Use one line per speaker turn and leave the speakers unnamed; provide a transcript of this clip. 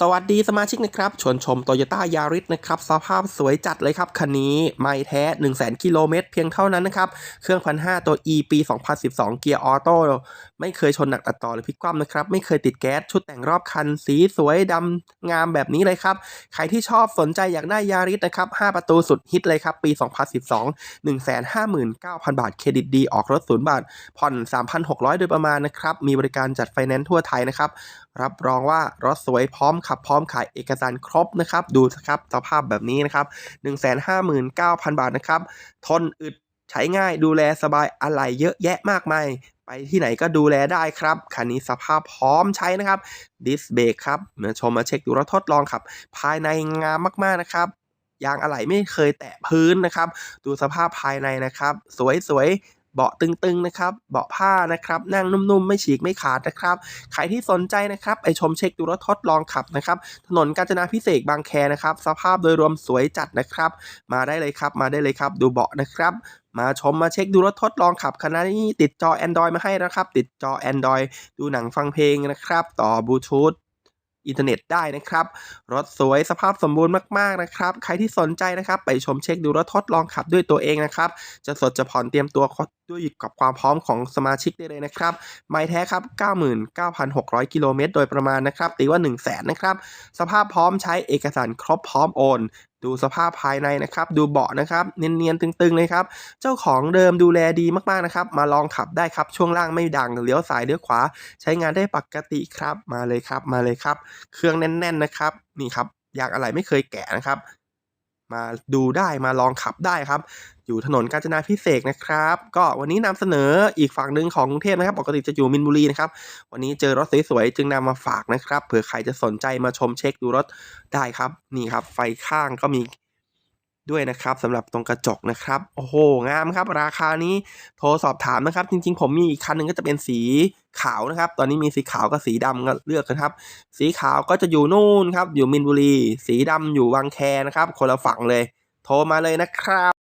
สวัสดีสมาชิกนะครับ ชวนชมโตโยต้ายาริสนะครับ สภาพสวยจัดเลยครับ คันนี้ ไม่แท้ 1 0 0 0 0 0กิโลเมตรเพียงเท่านั้นนะครับ เครื่องพันห้าตัว E ปี 2012 เกียร์ออโต้ไม่เคยชนหนักตัดต่อหรือพลิกคว่ำนะครับ ไม่เคยติดแก๊ส ชุดแต่งรอบคัน สีสวยดำงามแบบนี้เลยครับ ใครที่ชอบสนใจอยากได้ยาริสนะครับ 5 ประตูสุดฮิตเลยครับ ปี 2012 159,000 บาท เครดิตดีออกรถศูนย์บาท ผ่อน 3,600 โดยประมาณนะครับ มีบริการจัดไฟแนนซ์ทั่วไทยนะครับ รับรองว่ารถสวยพร้อมขับพร้อมขายเอกสารครบนะครับดูนะครับสภาพแบบนี้นะครับ 159,000 บาทนะครับ ทนอึดใช้ง่ายดูแลสบายอะไรเยอะแยะมากมาย ไปที่ไหนก็ดูแลได้ครับ คันนี้สภาพพร้อมใช้นะครับดิสเบรกครับมาชมมาเช็คดูแล้วทดลองขับ ภายในงามมากๆนะครับยางอะไหล่ไม่เคยแตะพื้นนะครับ ดูสภาพภายในนะครับ สวยๆ เบาะตึงๆนะครับเบาะผ้านะครับนั่งนุ่มๆ ไม่ฉีกไม่ขาดนะครับใครที่สนใจนะครับไปชมเช็คดูรถทดลองขับนะครับถนนกาญจนาพิเศษกบางแคนะครับสภาพโดยรวมสวยจัดนะครับ มาได้เลยครับมาได้เลยครับ ดูเบาะนะครับมาชมมาเช็คดูรถทดลองขับคันนี้ติดจอ Android มาให้นะครับ ติดจอ Android ดูหนังฟังเพลงนะครับ ต่อบลูทูธ อินเทอร์เน็ตได้นะครับ รถสวยสภาพสมบูรณ์มากๆนะครับ ใครที่สนใจนะครับ ไปชมเช็คดูรถทดลองขับด้วยตัวเองนะครับ จะสดจะผ่อนเตรียมตัวด้วยกับความพร้อมของสมาชิกได้เลยนะครับ ไม่แท้ครับ 99,600 กิโลเมตรโดยประมาณนะครับ ตีว่า 1 0 0 0 0แสนนะครับ สภาพพร้อมใช้เอกสารครบพร้อมโอน ดูสภาพภายในนะครับ ดูเบาะนะครับ เนียนๆ ตึงๆ เลยครับ เจ้าของเดิมดูแลดีมากๆ นะครับ มาลองขับได้ครับ ช่วงล่างไม่ดัง เลี้ยวซ้ายเลี้ยวขวา ใช้งานได้ปกติครับ มาเลยครับ มาเลยครับ เครื่องแน่นๆ นะครับ นี่ครับ ยางอะไรไม่เคยแกะนะครับ มาดูได้มาลองขับได้ครับ อยู่ถนนกาญจนาพิเศษนะครับ ก็วันนี้นำเสนออีกฝั่งหนึ่งของกรุงเทพนะครับ ปกติจะอยู่มินบุรีนะครับ วันนี้เจอรถสวยๆจึงนำมาฝากนะครับ เผื่อใครจะสนใจมาชมเช็คดูรถได้ครับ นี่ครับ ไฟข้างก็มี ด้วยนะครับสำหรับตรงกระจกนะครับ โอ้โห งามครับ ราคานี้โทรสอบถามนะครับ จริง ๆ ผมมีอีกคันหนึ่งก็จะเป็นสีขาวนะครับ ตอนนี้มีสีขาวกับสีดำก็เลือกกันครับ สีขาวก็จะอยู่นู่นครับ อยู่มินบุรี สีดำอยู่วังแคนะครับ คนละฝั่งเลย โทรมาเลยนะครับ